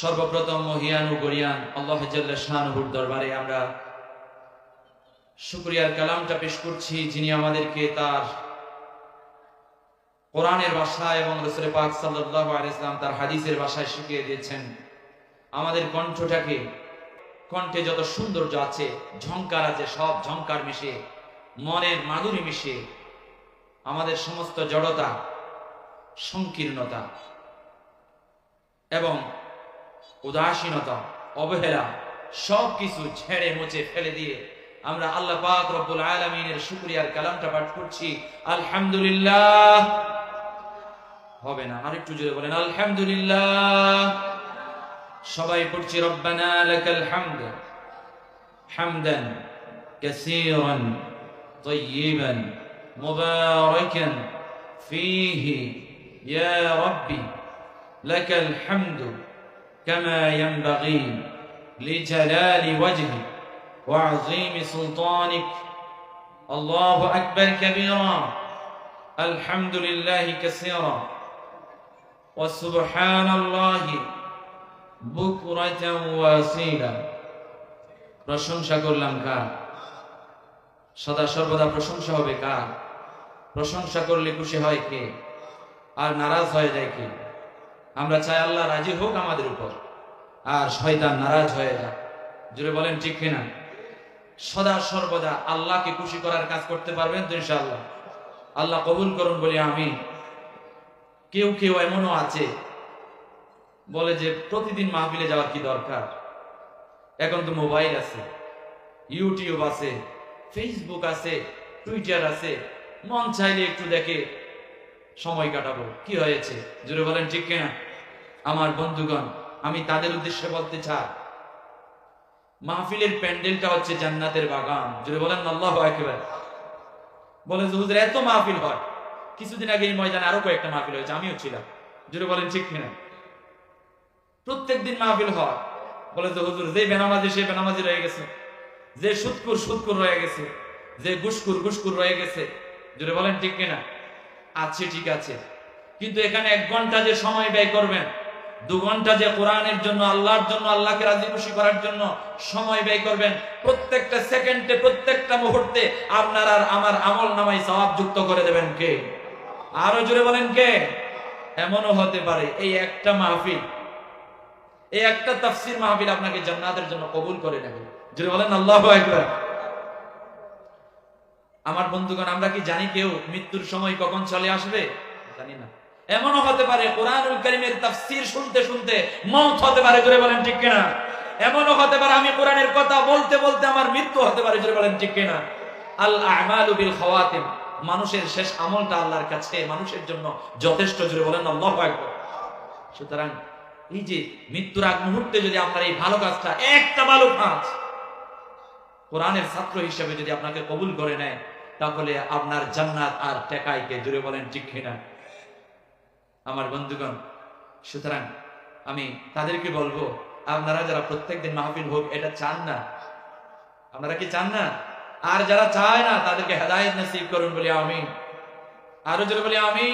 সর্বপ্রথম মহিয়ানু গরিয়ান, আল্লাহ জাল্লা দরবারে আমরা শুক্রিয়ার কালামটা পেশ করছি, যিনি আমাদেরকে তার কোরআনের ভাষা এবং রসুল পাক আলাইহি ইসলাম তার হাদিসের ভাষায় শিখিয়ে দিয়েছেন। আমাদের কণ্ঠটাকে, কণ্ঠে যত সৌন্দর্য আছে, ঝংকার আছে, সব ঝংকার মিশে, মনের মাধুরী মিশে, আমাদের সমস্ত জড়তা সংকীর্ণতা এবং উদাসীনতা অবহেলা সব কিছু ঝেড়ে মুছে ফেলে দিয়ে আমরা আল্লাহ পাক রব্বুল আলামিনের শুকরিয়ার কালামটা পাঠ করছি আলহামদুলিল্লাহ হবে না আরেকটু জোরে বলেন আলহামদুলিল্লাহ সবাই পড়ছি রব্বানা লাকাল হামদ হামদান কাসীরান طيبا مباركا فيه يا ربي لك الحمد كما ينبغي لجلال وجهك وعظيم سلطانك الله اكبر كبيرا الحمد لله كثيرا وسبحان الله بكرة واسيلا প্রশংসা করলাম কার সদা সর্বদা প্রশংসা হবে কার প্রশংসা করলে খুশি হয় কে আর নারাজ হয়ে যায় কে আমরা চাই আল্লাহ রাজি হোক আমাদের উপর আর শয়তান নারাজ হয়ে যায়। জুড়ে বলেন ঠিক কিনা? সদা সর্বদা আল্লাহকে খুশি করার কাজ করতে পারবেন তো ইনশাআল্লাহ। আল্লাহ কবুল করুন বলি আমি কেউ কেউ এমনও আছে, বলে যে প্রতিদিন মাহফিলে যাওয়ার কি দরকার? এখন তো মোবাইল আছে, ইউটিউব আছে, ফেসবুক আছে, টুইটার আছে, মন চাইলে একটু দেখে সময় কাটাবো। কি হয়েছে? জুড়ে বলেন ঠিক কিনা? আমার বন্ধুগণ আমি তাদের উদ্দেশ্যে বলতে চাই। মাহফিলের প্যান্ডেলটা হচ্ছে জান্নাতের বাগান। জুড়ে বলেন আল্লাহ একেবারে বলে, হুজুর, এত মাহফিল হয়। কিছুদিন আগে এই ময়দানে আরও কয়েকটা মাহফিল হয়েছে, আমিও ছিলাম। জুড়ে বলেন, ঠিক কিনা? প্রত্যেক দিন মাহফিল হয়। বলে যে, হুজুর, যে বেনামাজি, সে বেনামাজি রয়ে গেছে। যে সুৎকুর সুৎকুর রয়ে গেছে। যে গুসকুর গুসকুর রয়ে গেছে। জুড়ে বলেন, ঠিক কিনা? আছে, ঠিক আছে। কিন্তু এখানে এক ঘণ্টা যে সময় ব্যয় করবেন দু ঘণ্টা যে কোরআনের জন্য, আল্লাহর জন্য, আল্লাহকে রাজি খুশি করার জন্য সময় ব্যয় করবেন, প্রত্যেকটা সেকেন্ডে, প্রত্যেকটা মুহূর্তে আপনার আর আমার আমল নামাই করে দেবেন কে? আরও বলেন কে? এমনও হতে পারে, এই একটা মাহফিল, এই একটা তাফসির মাহফিল আপনাকে জান্নাতের জন্য কবুল করে নেবে। বলেন আল্লাহ একবার আমার বন্ধুগণ, আমরা কি জানি কেউ মৃত্যুর সময় কখন চলে আসবে? জানি না। এমনও হতে পারে, কোরআনুল করিমের তাফসীর শুনতে শুনতে মৌত হতে পারে, জোরে বলেন ঠিক কিনা? এমনও হতে পারে, আমি কোরআনের কথা বলতে বলতে আমার মৃত্যু হতে পারে, জোরে বলেন ঠিক কিনা? আল আমালু বিল খাওয়াতিম, মানুষের শেষ আমলটা আল্লাহর কাছে, মানুষের জন্য যথেষ্ট, জোরে বলেন আল্লাহু আকবার। সুতরাং এই যে মৃত্যুর আগ মুহূর্তে যদি আপনার এই ভালো কাজটা একটা ভালো কাজ কোরআনের ছাত্র হিসেবে যদি আপনাকে কবুল করে নেয়, তাহলে আপনার জান্নাত আর টেকাইকে জুড়ে বলেন ঠিক কিনা? আমার বন্ধুগণ, সুতরাং আমি তাদেরকে বলব, আপনারা যারা প্রত্যেক দিন মাহফিল হোক, এটা চান না। আপনারা কি চান না? আর যারা চায় না, তাদেরকে হেদায়ত নসিব করুন বলি আমি আরও জোরে বলি আমি